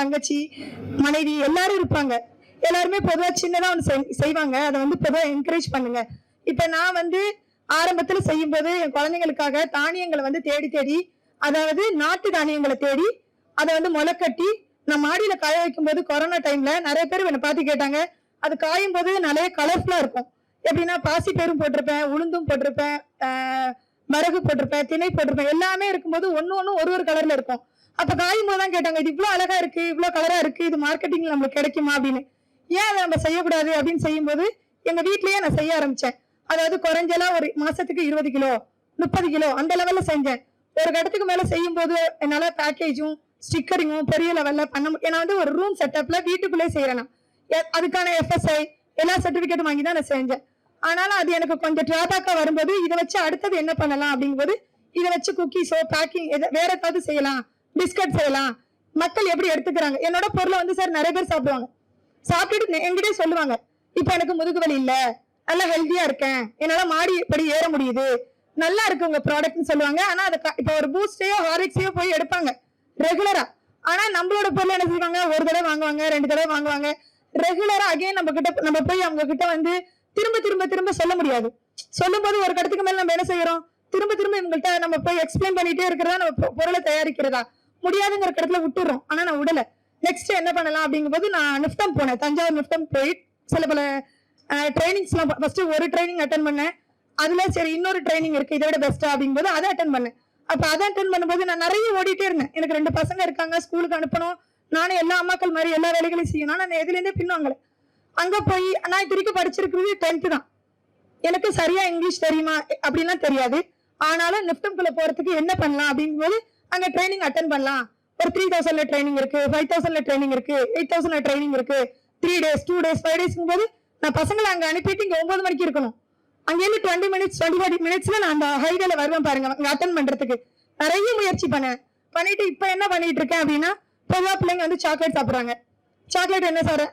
தங்கச்சி மனைவி எல்லாரும் இருப்பாங்க. எல்லாருமே பொதுவாக சின்னதாக ஒன்று செய்வாங்க. அதை வந்து பொதுவாக என்கரேஜ் பண்ணுங்க. இப்போ நான் வந்து ஆரம்பத்தில் செய்யும்போது என் குழந்தைங்களுக்காக தானியங்களை வந்து தேடி தேடி அதாவது நாட்டு தானியங்களை தேடி அதை வந்து முளைக்கட்டி நான் மாடியில் காய வைக்கும் போது கொரோனா டைம்ல நிறைய பேர் என்னை பார்த்து கேட்டாங்க. அது காயும் போது நிறைய கலர்ஃபுல்லாக இருக்கும். எப்படின்னா பாசி பேரும் போட்டிருப்பேன் உளுந்தும் போட்டிருப்பேன் மரகு போட்டிருப்பேன் திணை போட்டிருப்பேன் எல்லாமே இருக்கும்போது ஒன்று ஒண்ணு ஒரு ஒரு கலரில் இருக்கும். அப்ப காயும் தான் கேட்டாங்க இது இவ்வளவு அழகா இருக்கு இவ்வளவு கலரா இருக்கு இது மார்க்கெட்டிங்ல நம்மளுக்கு கிடைக்குமா? அப்படின்னு. ஏன் அதை நம்ம செய்யக்கூடாது? அப்படின்னு செய்யும்போது எங்க வீட்லயே நான் செய்ய ஆரம்பிச்சேன். அதாவது குறைஞ்சலாம் ஒரு மாசத்துக்கு இருபது கிலோ முப்பது கிலோ அந்த லெவல்ல செஞ்சேன். ஒரு கட்டத்துக்கு மேல செய்யும் போது என்னால பேக்கேஜும் ஸ்டிக்கரிங்கும் பெரிய லெவல்ல பண்ண முடியும் ஏன்னா வந்து ஒரு ரூம் செட்டப்ல வீட்டுக்குள்ளே செய்யறேன் அதுக்கான எஃப்எஸ்ஐ எல்லா சர்டிபிகேட்டும் வாங்கி தான் நான் செஞ்சேன். ஆனாலும் அது எனக்கு கொஞ்சம் டிராபேக்கா வரும்போது இதை வச்சு அடுத்தது என்ன பண்ணலாம் அப்படிங்கும்போது இதை வச்சு குக்கீஸோ பேக்கிங் வேற ஏதாவது செய்யலாம். பிஸ்கட் செய்யலாம். மக்கள் எப்படி எடுத்துக்கிறாங்க? என்னோட பொருளை வந்து சார் நிறைய பேர் சாப்பிடுவாங்க. சாப்பிட்டுட்டு எங்கிட்டே சொல்லுவாங்க. இப்ப எனக்கு முதுகு வலி இல்ல. நல்லா ஹெல்த்தியா இருக்கேன். என்னால மாடி படி ஏற முடியுது. நல்லா இருக்கு உங்க ப்ராடக்ட்னு சொல்லுவாங்க. ஆனா அது இப்ப ஒரு பூஸ்டையோ ஹாரிக்ஸையோ போய் எடுப்பாங்க. ரெகுலரா ஆனா நம்மளோட பொருள் என்ன செய்வாங்க? ஒரு தடவை வாங்குவாங்க ரெண்டு தடவை வாங்குவாங்க. ரெகுலரா அகைன் நம்ம கிட்ட நம்ம போய் அவங்க கிட்ட வந்து திரும்ப திரும்ப திரும்ப சொல்ல முடியாது. சொல்லும் போது ஒரு கடத்துக்கு மேல நம்ம என்ன செய்யறோம்? திரும்ப திரும்ப இவங்கள்ட்ட நம்ம போய் எக்ஸ்பிளைன் பண்ணிட்டே இருக்கிறதா? நம்ம பொருளை தயாரிக்கிறதா? முடியாதுங்கிற இடத்துல விட்டுறோம். ஆனா நான் விடல. நெக்ஸ்ட் என்ன பண்ணலாம் அப்படிங்கும்போது நான் நிஃப்டம் போனேன். தஞ்சாவூர் நிஃப்டம் போய் சில பல ட்ரைனிங்ஸ்லாம் ஃபர்ஸ்ட் ஒரு ட்ரைனிங் அட்டன் பண்ணேன். அதுல சரி இன்னொரு ட்ரைனிங் இருக்கு. இதை விட பெஸ்டா அப்படிங்கும்போது அதை அட்டன் பண்ணேன். அப்ப அதை அட்டன் பண்ணும்போது நான் நிறைய ஓடிட்டே இருந்தேன். எனக்கு ரெண்டு பசங்க இருக்காங்க. ஸ்கூலுக்கு அனுப்பணும். நானும் எல்லா அம்மாக்கள் மாதிரி எல்லா வேலைகளையும் செய்யணும். நான் எதுலேருந்தே இருந்தே அங்கே அங்க போய் நான் இது படிச்சிருக்கிறது டென்த்து தான். எனக்கு சரியா இங்கிலீஷ் தெரியுமா? அப்படிலாம் தெரியாது. ஆனாலும் நிஃப்டம்குள்ளே போறதுக்கு என்ன பண்ணலாம் அப்படிங்கும்போது அங்க ட்ரைனிங் அட்டன் பண்ணலாம். ஒரு த்ரீ தௌசண்ட்ல ட்ரைனிங் இருக்கு ஃபைவ் தௌசண்ட்ல ட்ரைனிங் இருக்கு எயிட் தௌசண்ட்ல ட்ரைனிங் இருக்கு. Three days two days five டேஸ்க்கும் போது நான் பசங்களை அங்க அனுப்பிட்டு இங்க ஒன்பது மணிக்கு இருக்கணும். அங்கேருந்து டுவெண்ட்டி மினிட்ஸ் டுவெண்ட்டி ஃபைவ் மினிட்ஸ்ல நான் அந்த ஹைவேல வருவேன் பாருங்க அங்கே அட்டன் பண்றதுக்கு. நிறைய முயற்சி பண்ணேன். பண்ணிட்டு இப்ப என்ன பண்ணிட்டு இருக்கேன் அப்படின்னா பொதுவா பிள்ளைங்க வந்து சாக்லேட் சாப்பிடுறாங்க. சாக்லேட் என்ன சார்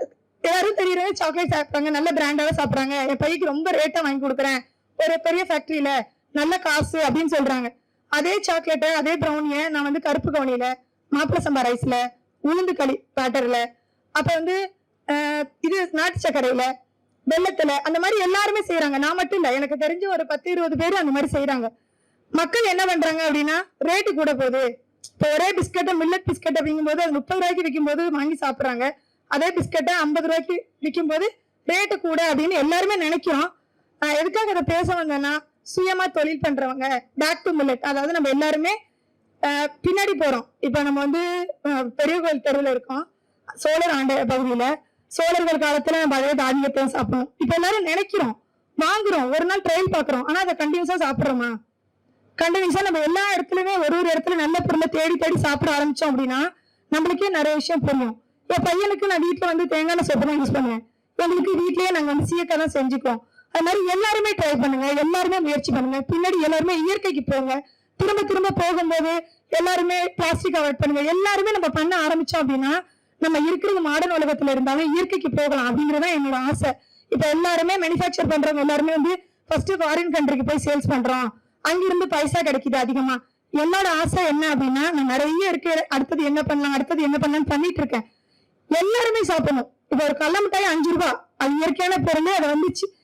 எல்லாரும் தெரியுறாங்க சாக்லேட் சாப்பிட்றாங்க நல்ல பிராண்டாவே சாப்பிடுறாங்க. என் பையக்கு ரொம்ப ரேட்டா வாங்கி கொடுக்குறேன். ஒரு பெரிய ஃபேக்டரியில நல்ல காசு அப்படின்னு சொல்றாங்க. அதே சாக்லேட்டை அதே ப்ரௌனியை நான் வந்து கருப்பு கவுனியில மாப்பிள சம்பா ரைஸ்ல உளுந்து களி பேட்டர்ல அப்ப வந்து இது நாட்டு சர்க்கரையில வெள்ளத்துல அந்த மாதிரி எல்லாருமே செய்யறாங்க நான் மட்டும் இல்ல எனக்கு தெரிஞ்ச ஒரு பத்து இருபது பேர் அந்த மாதிரி செய்யறாங்க மக்கள் என்ன பண்றாங்க அப்படின்னா ரேட்டு கூட போகுது. இப்போ ஒரே பிஸ்கட்டை மில்லட் பிஸ்கட் அப்படிங்கும்போது அது முப்பது ரூபாய்க்கு விற்கும்போது வாங்கி சாப்பிடுறாங்க. அதே பிஸ்கட்டை ஐம்பது ரூபாய்க்கு விற்கும்போது ரேட்டு கூட அப்படின்னு எல்லாருமே நினைக்கிறோம். எதுக்காக அதை பேச வந்தேன்னா சுயமா தொழில் பண்றவங்க பேக் டு மில்லட் அதாவது நம்ம எல்லாருமே பின்னாடி போறோம். இப்போ நம்ம வந்து பெரிய கோயில் தெருவில் இருக்கோம். சோழர் ஆண்ட பகுதியில. சோழர்கள் காலத்துல நம்ம அதே தானியத்தை சாப்பிடுவோம். இப்ப எல்லாரும் நினைக்கிறோம். வாங்குறோம். ஒரு நாள் ட்ரையல் பாக்குறோம் ஆனா அதை கண்டினியூஸா சாப்பிடுறோமா? கண்டினியூஸா நம்ம எல்லா இடத்துலயுமே ஒரு ஒரு இடத்துல நல்ல பொருளை தேடி தேடி சாப்பிட ஆரம்பிச்சோம் அப்படின்னா நம்மளுக்கே நிறைய விஷயம் புரியும். என் பையனுக்கு நான் வீட்டுல வந்து தேங்காய் எண்ணெய் சோப்பு தான் யூஸ் பண்ணுவேன். எங்களுக்கு வீட்லயே நாங்க வந்து சீக்கிரம் தான் செஞ்சுக்குவோம். அது மாதிரி எல்லாருமே ட்ரை பண்ணுங்க எல்லாருமே முயற்சி பண்ணுங்க. பின்னாடி எல்லாருமே இயற்கைக்கு போங்க. திரும்ப திரும்ப போகும்போது எல்லாருமே பிளாஸ்டிக் அவாய்ட் பண்ணுங்க. எல்லாருமே நம்ம பண்ண ஆரம்பிச்சோம் அப்படின்னா நம்ம இருக்கிறது மாடர்ன் உலகத்துல இருந்தாலும் இயற்கைக்கு போகலாம் அப்படிங்கறதான் என்னோட ஆசை. இப்ப எல்லாருமே மேனுஃபேக்சர் பண்றவங்க எல்லாருமே வந்து ஃபர்ஸ்ட் ஃபாரின் கண்ட்ரிக்கு போய் சேல்ஸ் பண்றோம். அங்கிருந்து பைசா கிடைக்குது அதிகமா. என்னோட ஆசை என்ன அப்படின்னா நான் நிறைய இருக்கு அடுத்தது என்ன பண்ணலாம் அடுத்தது என்ன பண்ணலாம்னு பண்ணிட்டு இருக்கேன். எல்லாருமே சாப்பிடணும். இப்ப ஒரு கள்ள மிட்டாய் அஞ்சு ரூபாய். அது இயற்கையான பொருள் அதை வந்துச்சு.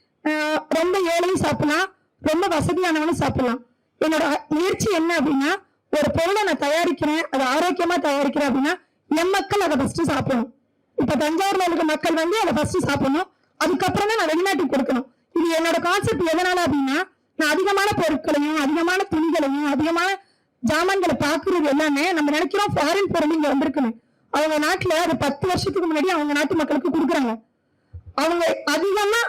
ரொம்ப ஏழையும் சாப்பிடலாம். ரொம்ப வசதியானவனும் சாப்பிடலாம். என்னோட முயற்சி என்ன அப்படின்னா ஒரு பொருளை நான் தயாரிக்கிறேன் அதை ஆரோக்கியமா தயாரிக்கிறேன் அப்படின்னா என் மக்கள் அதை ஃபர்ஸ்ட் சாப்பிடணும். இப்ப தஞ்சாவூர்ல இருக்க மக்கள் வந்து அதை ஃபர்ஸ்ட் சாப்பிடணும். அதுக்கப்புறம் தான் நான் வெளிநாட்டுக்கு கொடுக்கணும். இது என்னோட கான்செப்ட் எதனால அப்படின்னா நான் அதிகமான பொருட்களையும் அதிகமான துணிகளையும் அதிகமான ஜாமான்களை பாக்குறது எல்லாமே நம்ம நினைக்கிறோம் ஃபாரின் பொருள் இங்க வந்திருக்கணும் அவங்க நாட்டுல அது பத்து வருஷத்துக்கு முன்னாடி அவங்க நாட்டு மக்களுக்கு கொடுக்குறாங்க. அவங்க அதிகமா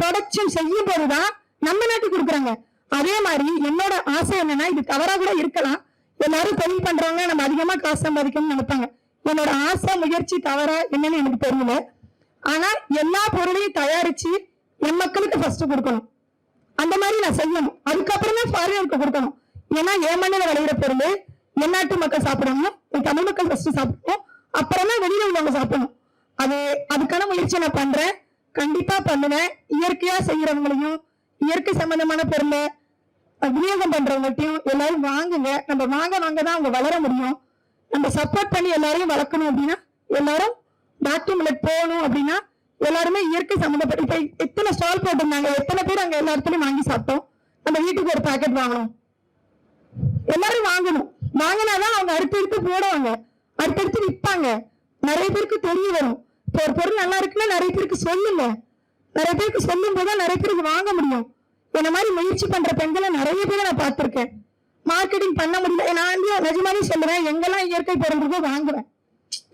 ப்ரொடக்ஷன் செய்யும் போதுதான் நம்ம நாட்டுக்கு கொடுக்குறாங்க. அதே மாதிரி என்னோட ஆசை என்னன்னா இது தவறா கூட இருக்கலாம். எல்லாரும் தொழில் பண்றவங்க நம்ம அதிகமா காசு சம்பாதிக்கணும்னு நினைப்பாங்க. என்னோட ஆசை முயற்சி தவறா என்னன்னு எனக்கு தெரியல. ஆனா எல்லா பொருளையும் தயாரிச்சு என் மக்களுக்கு ஃபர்ஸ்ட் கொடுக்கணும். அந்த மாதிரி நான் செய்யணும். அதுக்கப்புறமே ஃபாரினருக்கு கொடுக்கணும். ஏன்னா என் மண்ணில் விளையிற பொருள் என் நாட்டு மக்கள் சாப்பிடணும். என் தமிழ் மக்கள் ஃபர்ஸ்ட் சாப்பிடணும். அப்புறமா வெளியில் வெளியில உள்ளவங்க சாப்பிடணும். அது அதுக்கான முயற்சி நான் பண்றேன். கண்டிப்பா பண்ணுவேன். இயற்கையா செய்யறவங்களையும் இயற்கை சம்பந்தமான பொருளை விநியோகம் பண்றவங்கள்ட்டையும் எல்லாரும் வாங்குங்க. நம்ம வாங்க வாங்க தான் அவங்க வளர முடியும். நம்ம சப்போர்ட் பண்ணி எல்லாரையும் வளர்க்கணும் அப்படின்னா எல்லாரும் பேக் மில்லட் போகணும் அப்படின்னா எல்லாருமே இயற்கை சம்மந்தப்பட்ட இப்ப எத்தனை ஸ்டால் போட்டிருந்தாங்க எத்தனை பேர் அங்க எல்லா இடத்துலயும் வாங்கி சாப்பிட்டோம். நம்ம வீட்டுக்கு ஒரு பாக்கெட் வாங்கணும். எல்லாரும் வாங்கணும். வாங்கினாதான் அவங்க அடுத்தடுத்து போடுவாங்க. அடுத்தடுத்து விற்பாங்க. நிறைய பேருக்கு தெரிய வரும். இப்போ ஒரு பொருள் நல்லா இருக்குன்னா நிறைய பேருக்கு சொல்லுங்க. நிறைய பேருக்கு சொல்லும் போது நிறைய பேருக்கு வாங்க முடியும். என்ன மாதிரி முயற்சி பண்ற பெண்களை நிறைய பேரை நான் பார்த்துருக்கேன். மார்க்கெட்டிங் பண்ண முடியல. நான் வந்து நிஜமாவே சொல்லுவேன் எங்கெல்லாம் இயற்கை பொருள் வாங்குவேன்.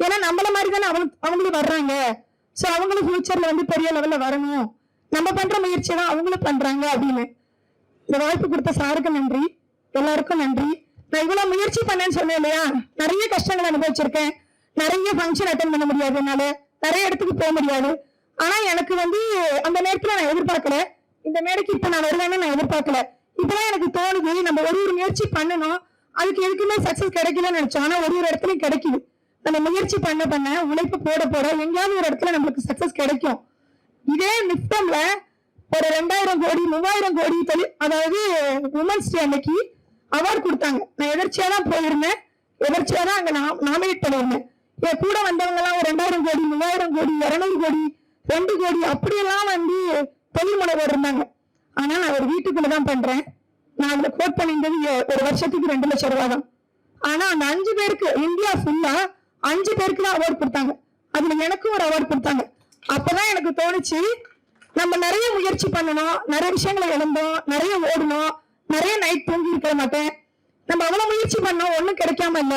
ஏன்னா நம்மள மாதிரி தானே அவங்க அவங்களும் வர்றாங்க. ஸோ அவங்களும் ஃபியூச்சர்ல வந்து பெரிய லெவல்ல வரணும். நம்ம பண்ற முயற்சி தான் அவங்களும் பண்றாங்க அப்படின்னு. இந்த வாய்ப்பு கொடுத்த சாருக்கு நன்றி. எல்லாருக்கும் நன்றி. நான் இவ்வளவு முயற்சி பண்ணேன்னு சொன்னேன் இல்லையா? நிறைய கஷ்டங்கள் அனுபவிச்சிருக்கேன். நிறைய ஃபங்க்ஷன் அட்டன் பண்ண முடியாது என்னால. நிறைய இடத்துக்கு போக முடியாது. ஆனா எனக்கு வந்து அந்த நேரத்துல நான் எதிர்பார்க்கல. இந்த மேடைக்கு இப்ப நான் வருவேன்னு நான் எதிர்பார்க்கல. இப்பதான் எனக்கு தோணுது நம்ம ஒரு ஒரு முயற்சி பண்ணணும். அதுக்கு எதுக்குமே சக்சஸ் கிடைக்கலன்னு நினைச்சோம் ஆனா ஒரு ஒரு இடத்துலயும் கிடைக்குது. நம்ம முயற்சி பண்ண பண்ண உழைப்பு போட போட எங்கேயாவது ஒரு இடத்துல நம்மளுக்கு சக்சஸ் கிடைக்கும். இதே நிப்டம்ல ஒரு ரெண்டாயிரம் கோடி மூவாயிரம் கோடி தொழில் அதாவது உமன்ஸ் டே அன்னைக்கு அவார்டு கொடுத்தாங்க. நான் எதர்ச்சியா தான் போயிருந்தேன். எதர்ச்சியா தான் அங்க நாமினேட் பண்ணியிருந்தேன். என் கூட வந்தவங்க எல்லாம் ஒரு ரெண்டாயிரம் கோடி மூவாயிரம் கோடி இரநூறு கோடி ரெண்டு கோடி அப்படியெல்லாம் வந்து தொழில் முனைவோர் இருந்தாங்க. ஆனா நான் ஒரு வீட்டுக்குள்ள தான் பண்றேன். நான் அதுல கோட் பண்ணியிருந்தது ஒரு வருஷத்துக்கு ரெண்டு லட்சம் ரூபாய் தான். ஆனா அந்த அஞ்சு பேருக்கு இந்தியா ஃபுல்லா அஞ்சு பேருக்கு தான் அவார்ட் கொடுத்தாங்க. அதுல எனக்கும் ஒரு அவார்ட் கொடுத்தாங்க. அப்பதான் எனக்கு தோணுச்சு நம்ம நிறைய முயற்சி பண்ணணும் நிறைய விஷயங்களை இழந்தோம் நிறைய ஓடணும் நிறைய நைட் தூங்கி இருக்க மாட்டேன். நம்ம அவ்வளவு முயற்சி பண்ணோம் ஒண்ணும் கிடைக்காம இல்ல.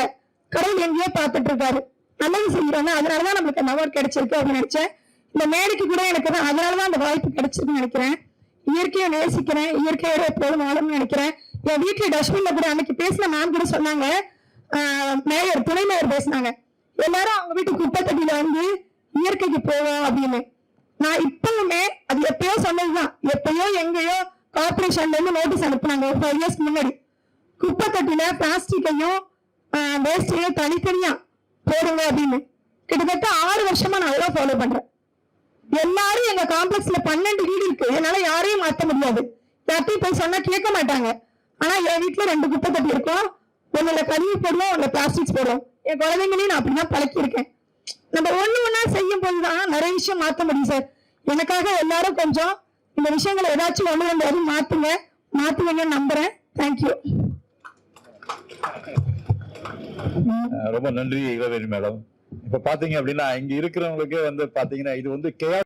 கடவுள் எங்கேயோ பார்த்துட்டு இருக்காரு. நல்லது செய்யறோம்னா அதனாலதான் நம்மளுக்கு அந்த அவார்டு கிடைச்சிருக்கு அப்படின்னு நினைச்சேன். இந்த மேடைக்கு கூட எனக்கு தான் அதனாலதான் அந்த வாய்ப்பு கிடைச்சிருக்குன்னு நினைக்கிறேன். இயற்கையை நேசிக்கிறேன். இயற்கையோட எப்போதும் வாழும்னு நினைக்கிறேன். என் வீட்டுல டஸ்ட்பின்ல கூட அன்னைக்கு பேசின மேம் கூட சொன்னாங்க. மேயர் துணை மேயர் பேசினாங்க. எல்லாரும் அவங்க வீட்டு குப்பை தட்டியில வந்து இயற்கைக்கு போவோம் அப்படின்னு. நான் இப்பவுமே அது எப்பயோ சொன்னதுதான். எப்பயோ எங்கேயோ கார்பரேஷன்ல இருந்து நோட்டீஸ் அனுப்புனாங்க. ஒரு ஃபைவ் இயர்ஸ் முன்னாடி. குப்பை தொட்டில பிளாஸ்டிக்கையும் வேஸ்டையும் தனித்தனியா போடுங்க அப்படின்னு. கிட்டத்தட்ட ஆறு வருஷமா நான் அதெல்லாம் ஃபாலோ பண்றேன். எல்லாரும் எங்க காம்ப்ளெக்ஸ்ல பன்னெண்டு வீடு இருக்கு. என்னால யாரையும் மாத்த முடியாது. யார்ட்டையும் போய் சொன்னா கேட்க மாட்டாங்க. ஆனா என் வீட்டுல ரெண்டு குப்பை தட்டி இருக்கும். ஒண்ணுல கழிவு போடுவோம் ஒண்ணுல பிளாஸ்டிக்ஸ் போடுவோம். என் குழந்தைங்களையும் நான் அப்படிதான் பழக்கியிருக்கேன். நம்ம ஒண்ணு ஒன்னா செய்யும் போதுதான் நிறைய விஷயம் மாத்த முடியும் சார். எனக்காக எல்லாரும் கொஞ்சம் இந்த விஷயங்களை ஏதாச்சும் ஒண்ணு ரெண்டு மாத்துங்க. மாத்துவீங்கன்னு நம்புறேன். தேங்க்யூ ரொம்ப நன்றி இளவேணி மேடம். இப்ப பாத்தீங்க அப்படின்னா இங்க இருக்கிறவங்களுக்கே வந்து பாத்தீங்கன்னா இது வந்து கே